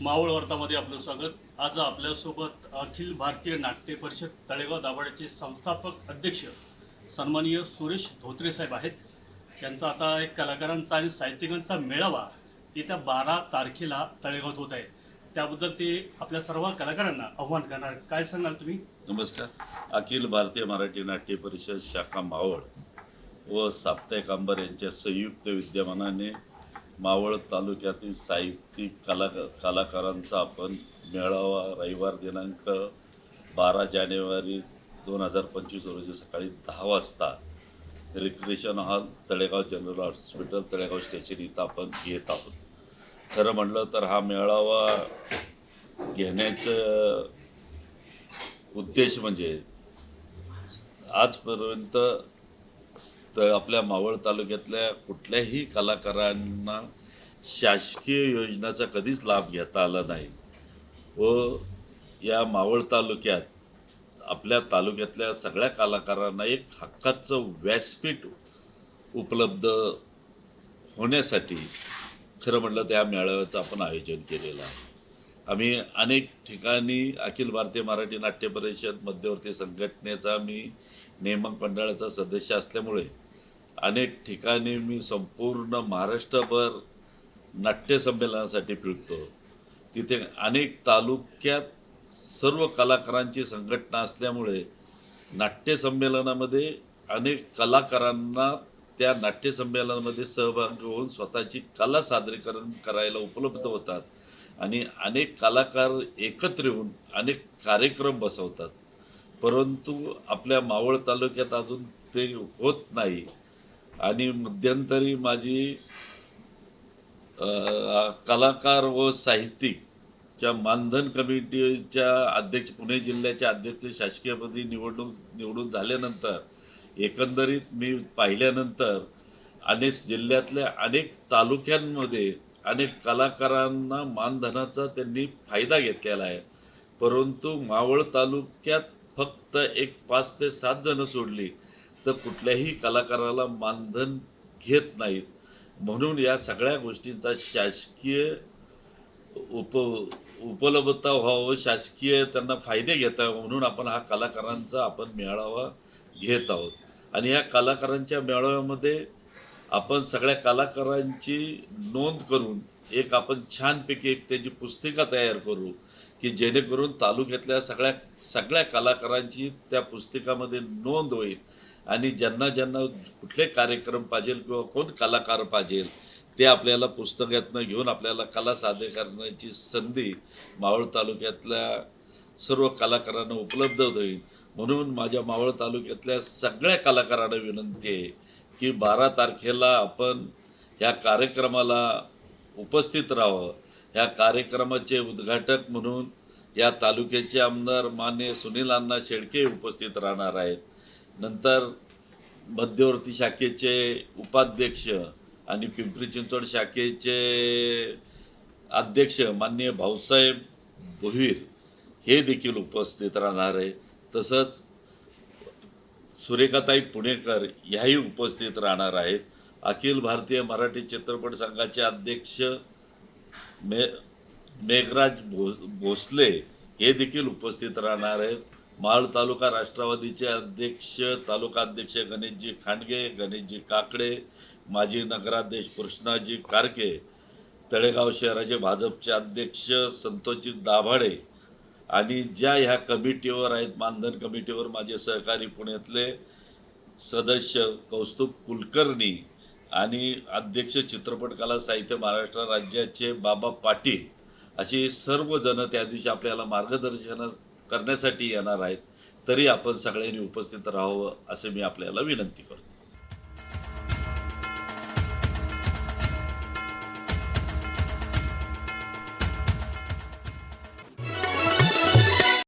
मावळ वार्तामध्ये आपलं स्वागत. आज आपल्यासोबत अखिल भारतीय नाट्य परिषद तळेगाव दाभाड्याचे संस्थापक अध्यक्ष सन्माननीय सुरेश धोत्रे साहेब आहेत. त्यांचा आता एक कलाकारांचा आणि साहित्यिकांचा मेळावा येत्या बारा तारखेला तळेगावात होत आहे. त्याबद्दल ते आपल्या सर्व कलाकारांना आव्हान करणार काय सांगाल तुम्ही? नमस्कार. अखिल भारतीय मराठी नाट्य परिषद शाखा मावळ व साप्ताहिक अंबर यांच्या संयुक्त विद्यमानाने मावळ तालुक्यातील साहित्यिक कला कलाकारांचा आपण मेळावा रविवार दिनांक बारा जानेवारी दोन हजार पंचवीस रोजी सकाळी दहा वाजता recreation hall Talegaon general hospital Talegaon station इथं आपण घेत आहोत. खरं म्हणलं तर हा मेळावा घेण्याचं उद्देश म्हणजे आजपर्यंत तर आपल्या मावळ तालुक्यातल्या कुठल्याही कलाकारांना शासकीय योजनाचा कधीच लाभ घेता आला नाही. व या मावळ तालुक्यात आपल्या तालुक्यातल्या सगळ्या कलाकारांना एक हक्काचं व्यासपीठ उपलब्ध होण्यासाठी खरं म्हटलं त्या मेळाव्याचं आपण आयोजन केलेलं आहे. आम्ही अनेक ठिकाणी अखिल भारतीय मराठी नाट्य परिषद मध्यवर्ती संघटनेचा मी नेमक मंडळाचा सदस्य असल्यामुळे अनेक ठिकाणी मी संपूर्ण महाराष्ट्रभर नाट्यसंमेलनासाठी फिरतो. तिथे अनेक तालुक्यात सर्व कलाकारांची संघटना असल्यामुळे नाट्यसंमेलनामध्ये अनेक कलाकारांना त्या नाट्यसंमेलनामध्ये सहभागी होऊन स्वतःची कला सादरीकरण करायला उपलब्ध होतात आणि अनेक कलाकार एकत्र येऊन अनेक कार्यक्रम बसवतात. परंतु आपल्या मावळ तालुक्यात अजून ते होत नाही. आणि मध्यंतरी माझी कलाकार व साहित्यिकच्या मानधन कमिटीच्या अध्यक्ष पुणे जिल्ह्याच्या अध्यक्ष शासकीयपदी निवडणूक निवडून झाल्यानंतर एकंदरीत मी पाहिल्यानंतर अनेक जिल्ह्यातल्या अनेक तालुक्यांमध्ये अनेक कलाकारांना मानधनाचा त्यांनी फायदा घेतलेला आहे. परंतु मावळ तालुक्यात फक्त एक पाच ते सात जणं सोडली. तर कुठल्याही कलाकाराला मानधन घेत नाहीत. म्हणून या सगळ्या गोष्टींचा शासकीय उप उपलब्धता व्हावं शासकीय त्यांना फायदे घेता यावं म्हणून आपण हा कलाकारांचा आपण मेळावा घेत आहोत. आणि या कलाकारांच्या मेळाव्यामध्ये आपण सगळ्या कलाकारांची नोंद करून एक आपण छानपैकी एक त्याची पुस्तिका तयार करू की जेणेकरून तालुक्यातल्या सगळ्या सगळ्या कलाकारांची त्या पुस्तिकामध्ये नोंद होईल. आणि ज्यांना ज्यांना कुठले कार्यक्रम पाहिजे किंवा कोण कलाकार पाहिजे ते आपल्याला पुस्तकातनं घेऊन आपल्याला कला सादर करण्याची संधी मावळ तालुक्यातल्या सर्व कलाकारांना उपलब्ध होईल. म्हणून माझ्या मावळ तालुक्यातल्या सगळ्या कलाकारांना विनंती आहे की बारा तारखेला आपण ह्या कार्यक्रमाला उपस्थित राहावं. ह्या कार्यक्रमाचे उद्घाटक म्हणून या तालुक्याचे आमदार मान्य सुनील अण्णा शेळके उपस्थित राहणार आहेत. नंतर मध्यवर्ती शाखेचे उपाध्यक्ष आणि पिंपरी चिंचवड शाखेचे अध्यक्ष माननीय भाऊसाहेब भोईर हे देखील उपस्थित राहणार आहे. तसंच सुरेखाताई पुणेकर ह्याही उपस्थित राहणार आहेत. अखिल भारतीय मराठी चित्रपट संघाचे अध्यक्ष मे मेघराज भो भोसले हे देखील उपस्थित राहणार आहेत. माळ तालुका राष्ट्रवादीचे अध्यक्ष तालुका अध्यक्ष गणेशजी खांडगे गणेशजी काकडे माजी नगराध्यक्ष कृष्णाजी कारके तळेगाव शहराचे भाजपचे अध्यक्ष संतोषजी दाभाडे आणि ज्या ह्या कमिटीवर आहेत मानधन कमिटीवर माझे सहकारी पुण्यातले सदस्य कौस्तुभ कुलकर्णी आणि अध्यक्ष चित्रपट कला साहित्य महाराष्ट्र राज्याचे बाबा पाटील असे सर्वजण त्या दिवशी आपल्याला मार्गदर्शन करण्यासाठी येणार आहेत तरी आपण सगळ्यांनी उपस्थित राहावं असं मी आपल्याला विनंती करतो.